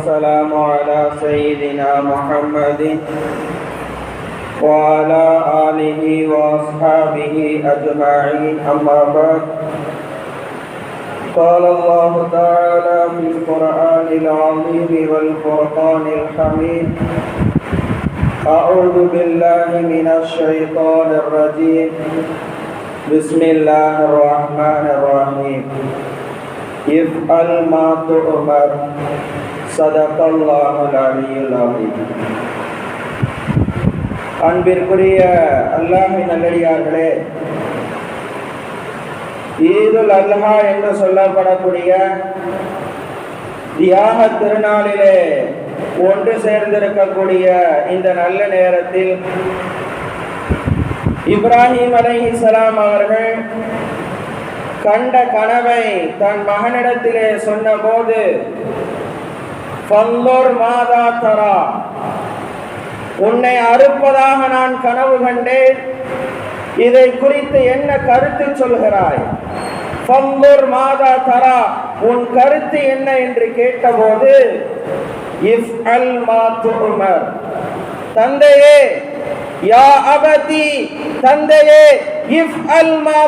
والسلام على سيدنا محمد وعلى آله وأصحابه أجمعين. أما بعد قال الله تعالى في القرآن العظيم والفرقان الحميد أعوذ بالله من الشيطان الرجيم. بسم الله الرحمن الرحيم. افعل ما تؤمر சதக அன்பிற்குரிய அல்லாஹி நல்லடியார்களே ஈதுல் அல்ஹா என்று சொல்லப்படக்கூடிய தியாக திருநாளிலே ஒன்று சேர்ந்திருக்கக்கூடிய இந்த நல்ல நேரத்தில் இப்ராஹிம் அலை இஸ்லாம் அவர்கள் கண்ட கனவை தன் மகனிடத்திலே சொன்னபோது ஃபல்லோர் மாதா தரா. உன்னை அறுப்பதாக நான் கனவு கண்டேன். இதை குறித்து என்ன கருத்து சொல்கிறாய்? ஃபல்லோர் மாதா தரா உன் கருத்து என்ன என்று கேட்டபோது இஃப் அல் மா தந்தையே யா அபதி தந்தையே இஃப் அல் மா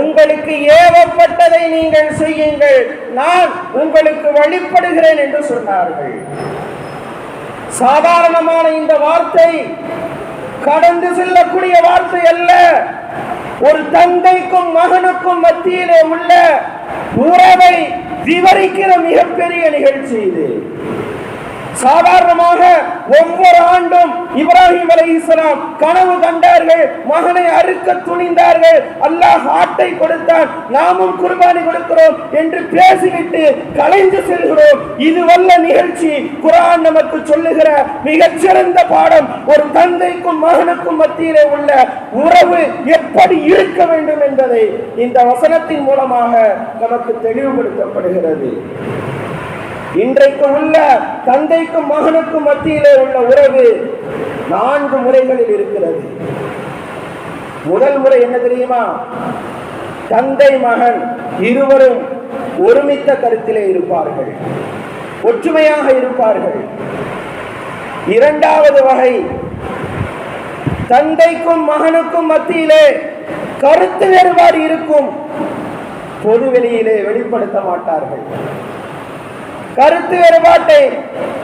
உங்களுக்கு ஏவப்பட்டதை நீங்கள் செய்யுங்கள். நான் உங்களுக்கு வழிபடுகிறேன் என்று சொன்னார்கள். சாதாரணமான இந்த வார்த்தை கடந்து செல்லக்கூடிய வார்த்தை அல்ல. ஒரு தந்தைக்கும் மகனுக்கும் மத்தியிலே உள்ள உறவை விவரிக்கிற மிகப்பெரிய நிகழ்ச்சி இது. சாதாரணமாக ஒவ்வொரு ஆண்டும் இப்ராஹிம் அலி இஸ்லாம் கனவு கண்டார்கள் மகனை அறுக்க துணிந்தார்கள். அல்லாஹ் ஆட்டை கொடுத்தான் நாமும் குர்பானி கொடுக்கிறோம் என்று பேசிவிட்டு கலைந்து செல்கிறோம். இது வல்ல நிகழ்ச்சி. குரான் நமக்கு சொல்லுகிற மிகச்சிறந்த பாடம் ஒரு தந்தைக்கும் மகனுக்கும் மத்தியிலே உள்ள உறவு எப்படி இருக்க வேண்டும் என்பதை இந்த வசனத்தின் மூலமாக நமக்கு தெளிவுபடுத்தப்படுகிறது. இன்றைக்கு உள்ள தந்தைக்கும் மகனுக்கும் மத்தியிலே உள்ள உறவு நான்கு முறைகளில் இருக்கிறது. முதல் முறை என்ன தெரியுமா? தந்தை மகன் இருவரும் ஒருமித்த கருத்திலே இருப்பார்கள். ஒற்றுமையாக இருப்பார்கள். இரண்டாவது வகை தந்தைக்கும் மகனுக்கும் மத்தியிலே கருத்து வேறுபாடு இருக்கும். பொது வெளியிலே வெளிப்படுத்த மாட்டார்கள். கருத்து வேறுபாட்டை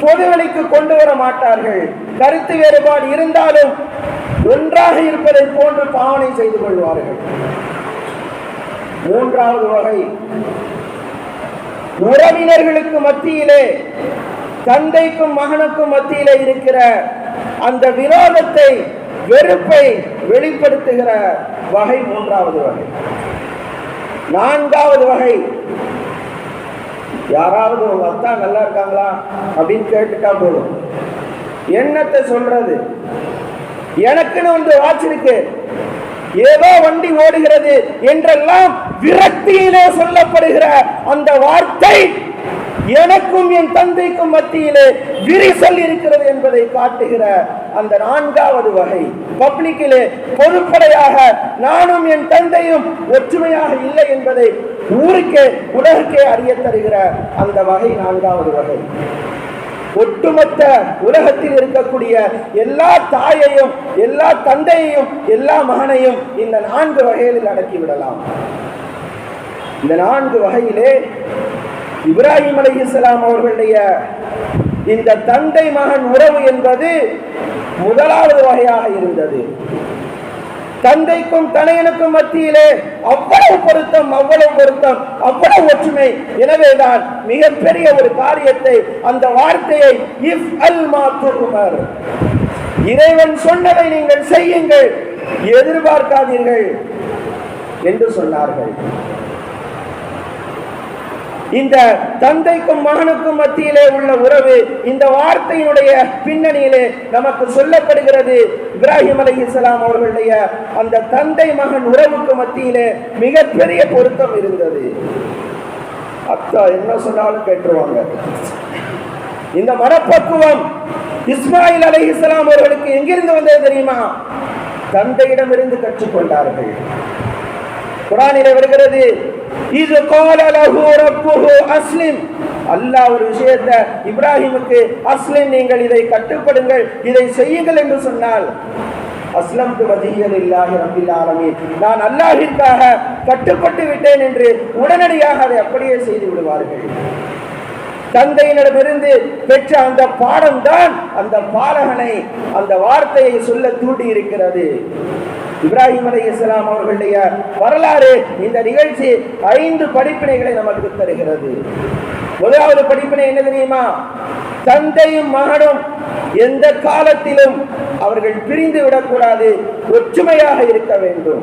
பொதுவெளிக்கு கொண்டு வர மாட்டார்கள். கருத்து வேறுபாடு இருந்தாலும் ஒன்றாக இருப்பதை போன்று பாவனை செய்து கொள்வார்கள். மூன்றாவது வகை. உறவினர்களுக்கு மத்தியிலே தந்தைக்கும் மகனுக்கும் மத்தியிலே இருக்கிற அந்த விரோதத்தை வெறுப்பை வெளிப்படுத்துகிற வகை மூன்றாவது வகை. நான்காவது வகை. யாராவது உங்க அத்தா நல்லா இருக்காங்களா அப்படின்னு கேட்டுட்டா போதும். என்னத்தை சொல்றது? எனக்குன்னு வந்து வாட்ச் இருக்கு. ஏதோ வண்டி ஓடுகிறது என்றெல்லாம் விரக்தியிலே சொல்லப்படுகிற அந்த வார்த்தை எனக்கும் என் தந்தைக்கும் மத்தியிலே விரிசல் இருக்கிறது என்பதை காட்டுகிற அந்த நான்காவது வகை. பப்ளிக்கிலே பொதுப்படையாக நானும் என் தந்தையும் ஒற்றுமையாக இல்லை என்பதை ஊருக்கே உலகுக்கே அறிய தருகிற அந்த வகை நான்காவது வகை. ஒட்டுமொத்த உலகத்தில் இருக்கக்கூடிய எல்லா தாயையும் எல்லா தந்தையையும் எல்லா மகனையும் இந்த நான்கு வகையில் அடக்கி விடலாம். இந்த நான்கு வகையிலே இப்ராஹிம் அலி இஸ்லாம் அவர்களுடைய இந்த தந்தை மகன் உறவு என்பது முதலாவது வகையாக இருந்தது. தந்தைக்கும் தனையனுக்கும் மத்தியிலே அவ்வளவு பொருத்தம் அவ்வளவு பொருத்தம் அவ்வளவு ஒற்றுமை. எனவேதான் மிகப்பெரிய ஒரு காரியத்தை அந்த வார்த்தையை இஃப் அல் மாத்துமர் இறைவன் சொன்னதை நீங்கள் செய்யுங்கள் எதிர்பார்க்காதீர்கள் என்று சொன்னார்கள். இந்த தந்தைக்கும் மகனுக்கும் மத்தியிலே உள்ள உறவு இந்த வார்த்தையினுடைய பின்னணியிலே நமக்கு சொல்லப்படுகிறது. இப்ராஹிம் அலி இஸ்லாம் அவர்களுடைய அந்த தந்தை மகன் உறவுக்கு மத்தியிலே மிகப்பெரிய பொருத்தம் இருந்தது. அத்தா என்ன சொன்னாலும் கேட்டுருவாங்க. இந்த மனப்பக்குவம் இஸ்மாயில் அலை இஸ்லாம் அவர்களுக்கு எங்கிருந்து வந்தது தெரியுமா? தந்தையிடமிருந்து கற்றுக்கொண்டார்கள். குரானிலே வருகிறது. இது அஸ்லிம். அல்லாஹ் ஒரு விஷயத்தை இப்ராஹிமுக்கு அஸ்லிம் நீங்கள் இதை கட்டுப்படுங்கள் இதை செய்யுங்கள் என்று சொன்னால் அஸ்லம் வதியல் நான் அல்லாஹிற்காக கட்டுப்பட்டு விட்டேன் என்று உடனடியாக அதை அப்படியே செய்து விடுவார்கள். தந்தையினிடமிருந்து பெற்ற அந்த பாடம் தான் அந்த பாலகனை அந்த வார்த்தையை சொல்ல தூண்டி இருக்கிறது இப்ராஹிம் அலி இஸ்லாம் அவர்களுடைய வரலாறு இந்த நிகழ்ச்சி ஐந்து படிப்பினைகளை நமக்கு தருகிறது. முதலாவது படிப்பினை என்ன தெரியுமா? தந்தையும் மகனும் எந்த காலத்திலும் அவர்கள் பிரிந்து விடக்கூடாது ஒற்றுமையாக இருக்க வேண்டும்.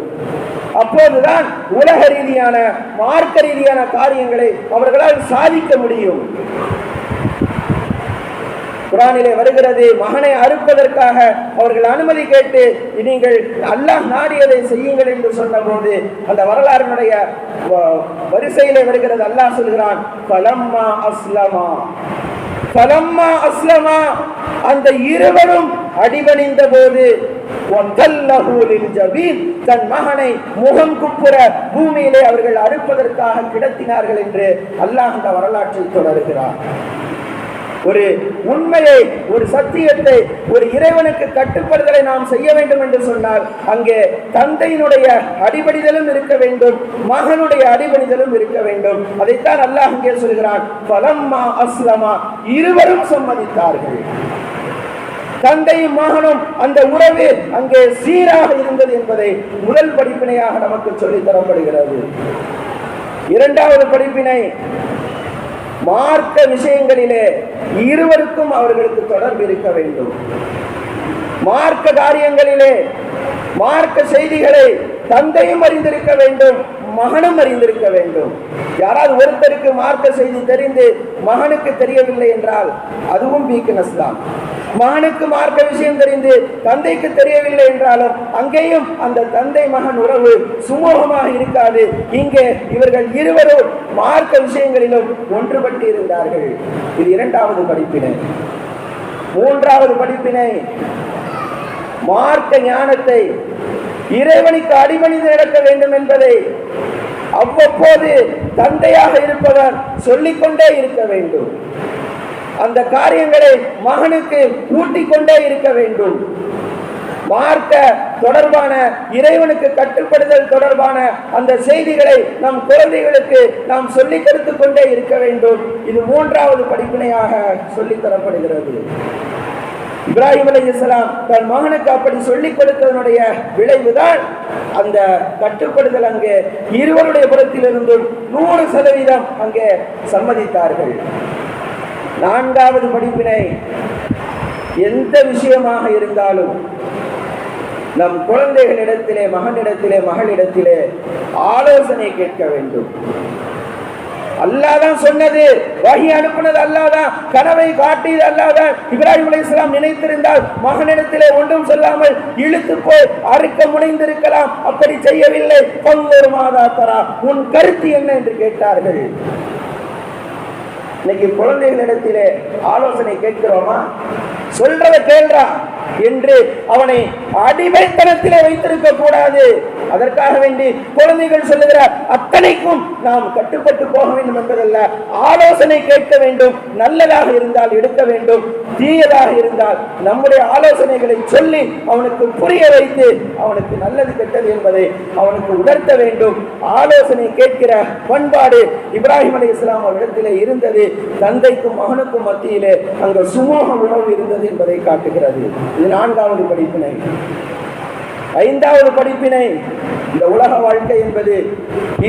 அப்போதுதான் உலக ரீதியான மார்க்க ரீதியான காரியங்களை அவர்களால் சாதிக்க முடியும். குரானிலே வருகிறது மகனை அறுப்பதற்காக அவர்கள் அனுமதி கேட்டு நீங்கள் அல்லாஹ் நாடியதை செய்யுங்கள் என்று சொன்னபோது அந்த வரலாறுனுடைய வரிசையிலே வருகிறது அல்லாஹ் சொல்கிறான் பலம்மா அஸ்லமா. பலம்மா அஸ்லமா. அந்த இருவரும் அடிபணிந்த போது தன் மகனை முகம் குப்புற பூமியிலே அவர்கள் அறுப்பதற்காக கிடத்தினார்கள் என்று அல்லாஹ் அந்த வரலாற்றில் தொடர்கிறார் ஒரு உண்மையை ஒரு சத்தியத்தை ஒரு இறைவனுக்கு கட்டுப்படுதலை நாம் செய்ய வேண்டும் என்று சொன்னால் அங்கே தந்தையினுடைய அடிபடிதலும் இருக்க வேண்டும் மகனுடைய அடிபடிதலும் இருக்க வேண்டும். அதைத்தான் அல்லாஹ் இங்கே சொல்கிறான் பலம்மா அஸ்லமா. இருவரும் சம்மதித்தார்கள். தந்தையும் மகனும் அந்த உறவு அங்கே சீராக இருந்தது என்பதை முதல் படிப்பினையாக நமக்கு சொல்லித் தரப்படுகிறது. இரண்டாவது படிப்பினை மார்க்க விஷயங்களிலே இருவருக்கும் அவர்களுக்கு தொடர்பு இருக்க வேண்டும். மார்க்க காரியங்களிலே மார்க்க செய்திகளை தந்தையும் அறிந்திருக்க வேண்டும் மகனும் அறிந்திருக்க வேண்டும். யாராவது ஒருத்தருக்கு மார்க்க செய்தி தெரிந்து மகனுக்கு தெரியவில்லை என்றால் அதுவும் வீக்னஸ் தான். மகனுக்கு மார்க்க விஷயம் தெரிந்து தந்தைக்கு தெரியவில்லை என்றாலும் அங்கேயும் அந்த தந்தை மகன் உறவு சுமூகமாக இருக்காது. இங்கே இவர்கள் இருவரும் மார்க்க விஷயங்களிலும் ஒன்றுபட்டு இருந்தார்கள். இது இரண்டாவது படிப்பினை. மூன்றாவது படிப்பினை. மார்க்க ஞானத்தை இறைவனுக்கு அடிமணிந்து நடக்க வேண்டும் என்பதை அவ்வப்போது தந்தையாக இருப்பவர் சொல்லிக்கொண்டே இருக்க வேண்டும். அந்த காரியங்களை மகனுக்கு ஊட்டிக்கொண்டே இருக்க வேண்டும். மார்க்க தொடர்பான இறைவனுக்கு கட்டுப்படுதல் தொடர்பான அந்த செய்திகளை நம் குழந்தைகளுக்கு நாம் சொல்லிக் கொடுத்து கொண்டே இருக்க வேண்டும். இது மூன்றாவது படிப்பினையாக சொல்லித்தரப்படுகிறது இப்ராஹிம் அலி இஸ்லாம் தன் மகனுக்கு அப்படி சொல்லிக் கொடுத்ததனுடைய விளைவுதான் அந்த கட்டுப்படுதல் அங்கே இருவருடைய புறத்திலிருந்தும் நூறு சதவீதம் அங்கே சம்மதித்தார்கள். நான்காவது படிப்பினை எந்த விஷயமாக இருந்தாலும் நம் குழந்தைகளிடத்திலே மகனிடத்திலே மகளிடத்திலே ஆலோசனை கேட்க வேண்டும். அல்லாதான் சொன்னது. வகி அனுப்புனது அல்லாதான். கனவை காட்டியது அல்லாதான். இப்ராஹிம் அலைஹிஸ்ஸலாம் நினைத்திருந்தால் மகனிடத்திலே ஒன்றும் சொல்லாமல் இழுத்து போய் அறுக்க முனைந்திருக்கலாம். அப்படி செய்யவில்லை. பங்கொரு மாதா தரா உன் கருத்து என்ன என்று கேட்டார்கள். இன்னைக்கு குழந்தைகளிடத்திலே ஆலோசனை கேட்கிறோமா? சொல்றதை கேள்றா. என்று அவனை அடிமைத்தனத்திலே வைத்திருக்க கூடாது. அதற்காக வேண்டி குழந்தைகள் சொல்லுகிற அத்தனைக்கும் நாம் கட்டுப்பட்டு போக வேண்டும் என்பதல்ல. ஆலோசனை கேட்க வேண்டும். நல்லதாக இருந்தால் எடுக்க வேண்டும். தீயதாக இருந்தால் நம்முடைய ஆலோசனைகளை சொல்லி அவனுக்கு புரிய வைத்து அவனுக்கு நல்லது கெட்டது என்பதை அவனுக்கு உணர்த்த வேண்டும். ஆலோசனை கேட்கிற பண்பாடு இப்ராஹிம் அலி இஸ்லாம் அவரிடத்திலே இருந்தது. தந்தைக்கும் மகனுக்கும் மத்தியிலே அங்கு சுமூக உணவு இருந்தது என்பதை காட்டுகிறது. இது நான்காவது படிப்பினை. ஐந்தாவது படிப்பினை. இந்த உலக வாழ்க்கை என்பது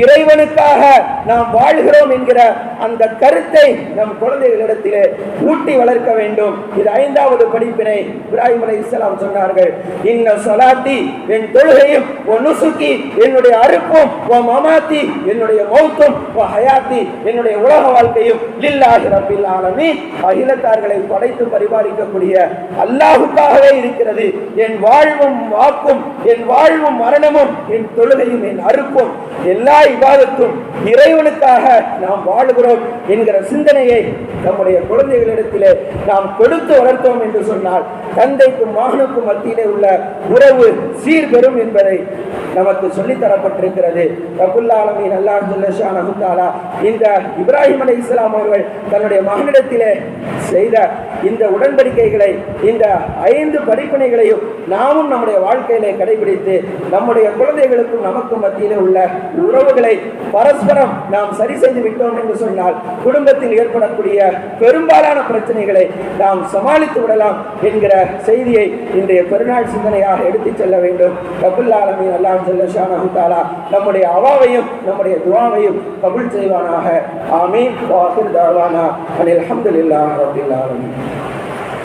இறைவனுக்காக நாம் வாழ்கிறோம் என்கிற அந்த கருத்தை நம் குழந்தைகளிடத்திலே ஊட்டி வளர்க்க வேண்டும். இது ஐந்தாவது படிப்பினை இப்ராஹிம் அலை இஸ்லாம் சொன்னார்கள். இன்ன சொலாத்தி என் தொழுகையும் நுசுக்கி என்னுடைய அறுப்பும் மமாத்தி என்னுடைய மௌத்தும் ஹயாத்தி என்னுடைய உலக வாழ்க்கையும் லில்லாஹி ரப்பில் ஆலமீன். அகிலத்தார்களை படைத்து பரிபாலிக்கக்கூடிய அல்லாஹுக்காகவே இருக்கிறது. என் வாழ்வும் வாக்கும் என் வாழ்வும் மரணமும் என் தொழுகையும் என் அறுப்பும் எல்லா இபாதத்தும் இறைவனுக்காக நாம் வாழுகிறோம் என்கிற சிந்தனையை நம்முடைய குழந்தைகளிடத்திலே நாம் கொடுத்து வளர்த்தோம் என்று சொன்னால் தந்தைக்கும் மகனுக்கும் மத்தியிலே உள்ள உறவு சீர்பெறும் என்பதை நமக்கு சொல்லித் தரப்பட்டிருக்கிறது ரகுல்லாலமி அல்லாஹ் ஜல்லஷானஹு இந்த இப்ராஹிம் அலை இஸ்லாம் அவர்கள் தன்னுடைய மகனிடத்திலே செய்த இந்த உடன்படிக்கைகளை இந்த ஐந்து படிப்பினைகளையும் நாமும் நம்முடைய வாழ்க்கையிலே கடைபிடித்து நம்முடைய குழந்தைகளுக்கும் நமக்கும் மத்தியிலே உள்ள உறவுகளை பரஸ்பரம் நாம் சரி செய்து விட்டோம் என்று சொன்னால் குடும்பத்தில் ஏற்படக்கூடிய பெரும்பாலான பிரச்சனைகளை நாம் சமாளித்து விடலாம் என்கிற செய்தியை இன்றைய பெருநாள் சிந்தனையாக எடுத்துச் செல்ல வேண்டும். ரபுல் எல்லாம் நம்முடைய அவாவையும் நம்முடைய துவாவையும் கபுல் செய்வானாக. ஆமீன். வாஹிர் தாவானா.